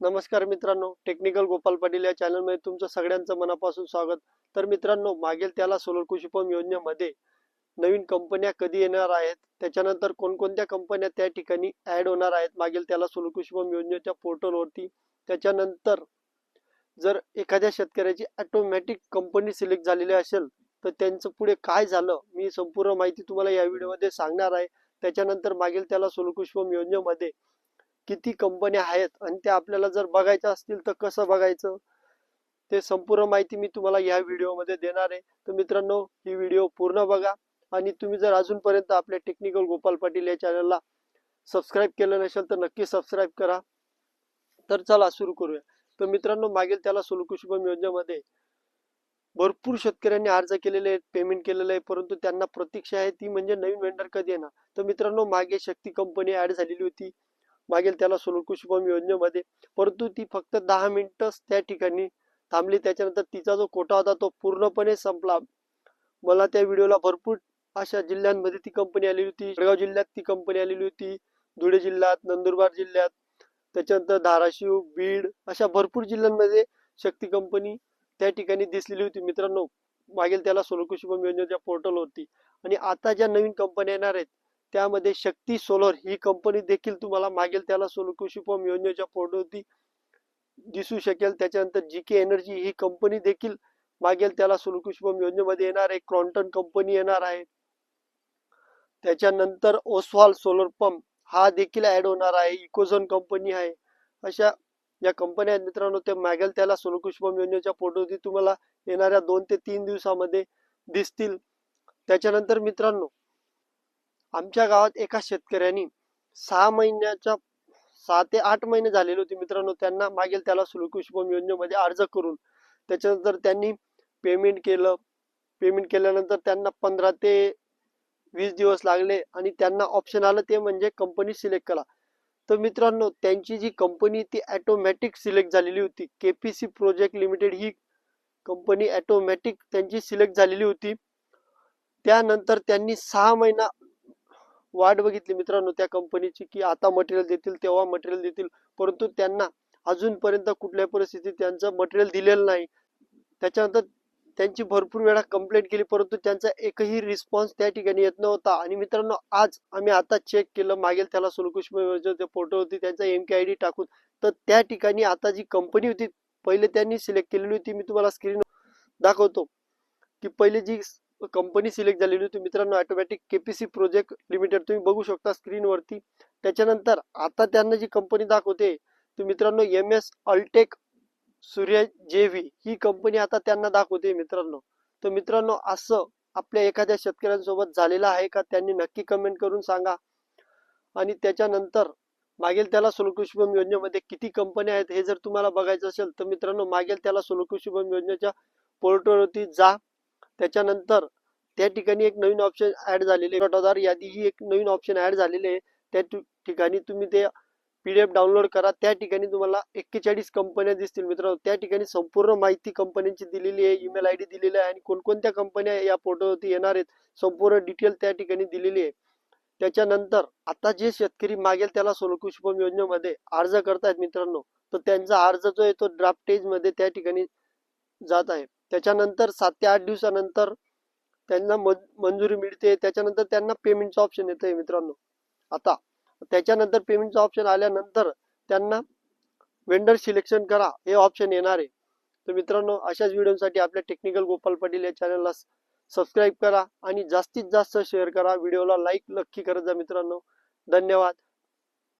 नमस्कार मित्रांनो टेक्निकल गोपाल पाटील या चॅनलमध्ये तुमचं सगळ्यांचं मनापासून स्वागत. तर मित्रांनो मागेल त्याला सोलर कृषी पंप योजनेमध्ये नवीन कंपन्या कधी येणार आहेत? त्याच्यानंतर कोणकोणत्या कंपन्या त्या ठिकाणी ऍड होणार आहेत? मागेल त्याला सोलर कृषी पंप योजनेच्या पोर्टलवरती. त्याच्यानंतर जर एखाद्या शेतकऱ्याची ऑटोमॅटिक कंपनी सिलेक्ट झालेली असेल तर त्यांचं पुढे काय झालं? मी संपूर्ण माहिती तुम्हाला या व्हिडिओमध्ये सांगणार आहे. त्याच्यानंतर मागील त्याला सोलर योजनेमध्ये किती कंपन्या आहेत आणि त्या आपल्याला जर बघायच्या असतील तर कसं बघायचं? ते संपूर्ण माहिती मी तुम्हाला या व्हिडिओमध्ये देणार आहे. तर मित्रांनो ही व्हिडिओ पूर्ण बघा आणि तुम्ही जर अजूनपर्यंत आपल्या टेक्निकल गोपाल पाटील या चॅनलला सबस्क्राईब केलं नसेल तर नक्की सबस्क्राईब करा. तर चला सुरू करूया. तर मित्रांनो मागील त्याला सुलकुशुभम योजनेमध्ये भरपूर शेतकऱ्यांनी अर्ज केलेले आहेत पेमेंट केलेलं आहे परंतु त्यांना प्रतीक्षा आहे ती म्हणजे नवीन वेंडर कधी येणार? तर मित्रांनो मागे शक्ती कंपनी ऍड झालेली होती. मागील त्याला सोलकुशुभम योजनेमध्ये. परंतु ती फक्त दहा मिनिटच त्या ठिकाणी थांबली. त्याच्यानंतर तिचा जो कोटा होता तो पूर्णपणे संपला. मला त्या व्हिडिओला भरपूर अशा जिल्ह्यांमध्ये ती कंपनी आलेली होती. जळगाव जिल्ह्यात ती कंपनी आलेली होती. धुळे जिल्ह्यात नंदुरबार जिल्ह्यात त्याच्यानंतर धाराशिव बीड अशा भरपूर जिल्ह्यांमध्ये शक्ती कंपनी त्या ठिकाणी दिसलेली होती. मित्रांनो मागील त्याला सोलकुशुभम योजनेच्या पोर्टलवरती आणि आता ज्या नवीन कंपन्या येणार आहेत त्यामध्ये शक्ती सोलर ही कंपनी देखील तुम्हाला मागेल. त्याला सोलर कृषी पंप योजनेच्या पोर्टलवरती दिसू शकेल. त्याच्यानंतर जी के एनर्जी ही कंपनी देखील मागेल. त्याला सोलर कृषी पंप योजनेमध्ये येणार आहे. क्रॉन्टन कंपनी येणार आहे. त्याच्यानंतर ओसवाल सोलर पंप हा देखील ऍड होणार आहे. इकोझोन कंपनी आहे. अशा या कंपन्या आहेत मित्रांनो. ते मागेल. त्याला सोलर कृषी पंप योजनेच्या पोर्टलवरती तुम्हाला येणाऱ्या दोन ते तीन दिवसामध्ये दिसतील. त्याच्यानंतर मित्रांनो आमच्या गावात एका शेतकऱ्यांनी सहा महिन्याच्या सहा ते आठ महिने झालेले होते मित्रांनो. त्यांना मागेल त्याला सोलर योजनेमध्ये अर्ज करून त्याच्यानंतर त्यांनी पेमेंट केलं. पेमेंट केल्यानंतर त्यांना पंधरा ते वीस दिवस लागले आणि त्यांना ऑप्शन आलं ते म्हणजे कंपनी सिलेक्ट करा. तर मित्रांनो त्यांची जी कंपनी ती ॲटोमॅटिक सिलेक्ट झालेली होती. K P C project limited ही कंपनी ॲटोमॅटिक त्यांची सिलेक्ट झालेली होती. त्यानंतर त्यांनी सहा महिना वाट बघितली मित्रांनो त्या कंपनीची की आता मटेरियल देतील तेव्हा मटेरियल देतील. परंतु त्यांना अजूनपर्यंत कुठल्याही परिस्थितीत त्यांचं मटेरियल दिलेलं नाही. त्याच्यानंतर त्यांची भरपूर वेळा कंप्लेंट केली परंतु त्यांचा एकही रिस्पॉन्स त्या ठिकाणी येत नव्हता. आणि मित्रांनो आज आम्ही आता चेक केलं मागेल त्याला सोलकुष्म फोटो होती त्यांचा एम के आय डी टाकून. तर त्या ठिकाणी आता जी कंपनी होती पहिले त्यांनी सिलेक्ट केलेली होती. मी तुम्हाला स्क्रीन दाखवतो की पहिले जी कंपनी सिलेक्ट झालेली होती. मित्रांनो ऑटोमॅटिक केपीसी प्रोजेक्ट लिमिटेड तुम्ही बघू शकता स्क्रीनवरती त्याच्यानंतर आता त्यांना जी कंपनी दाखवते तर मित्रांनो एम एस अल्टेक सूर्य जेव्ही ही कंपनी आता त्यांना दाखवते मित्रांनो. तर मित्रांनो असं आपल्या एखाद्या शेतकऱ्यांसोबत झालेलं आहे का? त्यांनी नक्की कमेंट करून सांगा. आणि त्याच्यानंतर मागेल त्याला सोलकृषीबम योजनेमध्ये किती कंपन्या आहेत हे जर तुम्हाला बघायचं असेल तर मित्रांनो मागेल त्याला सोलकृषीबम योजनेच्या पोर्टलवरती जा. त्याच्यानंतर त्या ठिकाणी एक नवीन ऑप्शन ऍड झालेले. गटोदार यादी ही एक नवीन ऑप्शन ऍड झालेले आहे. त्या ठि- ठिकाणी तुम्ही ते पी डी एफ डाउनलोड करा. त्या ठिकाणी तुम्हाला एक्केचाळीस कंपन्या दिसतील मित्रांनो. त्या ठिकाणी संपूर्ण माहिती कंपन्यांची दिलेली आहे. ईमेल आय डी दिलेली आहे आणि कोणकोणत्या कंपन्या या पोर्टलवरती येणार आहेत संपूर्ण डिटेल त्या ठिकाणी दिलेली आहे. त्याच्यानंतर आता जे शेतकरी मागेल त्याला सोलर योजनेमध्ये अर्ज करतायत मित्रांनो. तर त्यांचा अर्ज जो आहे तो ड्राफ्टेजमध्ये त्या ठिकाणी जात आहे. त्याच्यानंतर सात ते आठ दिवसानंतर त्यांना मंजुरी मिळते. त्याच्यानंतर त्यांना पेमेंटचं ऑप्शन येतंय मित्रांनो. आता त्याच्यानंतर पेमेंटचं ऑप्शन आल्यानंतर त्यांना वेंडर सिलेक्शन करा. हे ऑप्शन येणार आहे. तर मित्रांनो अशाच व्हिडिओसाठी आपल्या टेक्निकल गोपाल पाटील या चॅनलला सबस्क्राईब करा आणि जास्तीत जास्त शेअर करा. व्हिडिओला लाईक नक्की करत जा मित्रांनो. धन्यवाद.